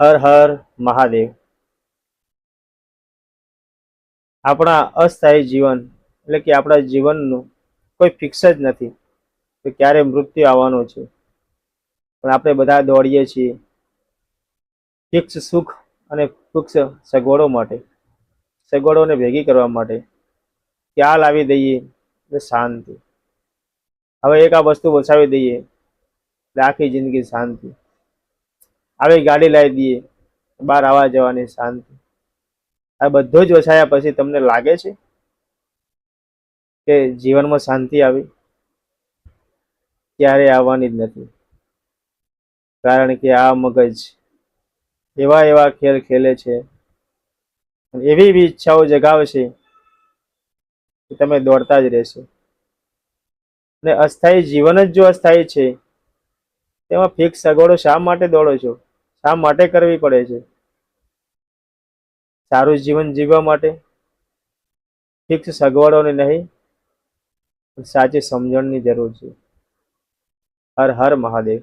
હર હર મહાદેવ. આપણા અસ્થાયી જીવન એટલે કે આપણા જીવનનું કોઈ ફિક્સ જ નથી કે ક્યારે મૃત્યુ આવવાનું છે. પણ આપણે બધા દોડીએ છીએ ફિક્સ સુખ અને ફિક્સ સગવડો માટે, સગવડોને ભેગી કરવા માટે ક્યાં લાવી દઈએ એટલે શાંતિ. હવે એક આ વસ્તુ વસાવી દઈએ એટલે આખી જિંદગી શાંતિ. આવી, ગાડી લાવી દઈએ. બહાર આવવા જવાની શાંતિ. આ બધું જ વસાયા પછી તમને લાગે છે કે જીવનમાં શાંતિ આવી? ક્યારે આવવાની જ નથી. કારણ કે આ મગજ એવા એવા ખેલ ખેલે છે. એવી એવી ઈચ્છાઓ જગાવશે કે તમે દોડતા જ રહેશો. અને અસ્થાયી જીવન જ જો અસ્થાયી છે, તેમાં ફિક્સ સગવડો શા માટે દોડો છો? શા માટે કરવી પડે છે? સારું જીવન જીવવા માટે ફિક્સ સગવડોને નહીં સાચી સમજણની જરૂર છે. હર હર મહાદેવ.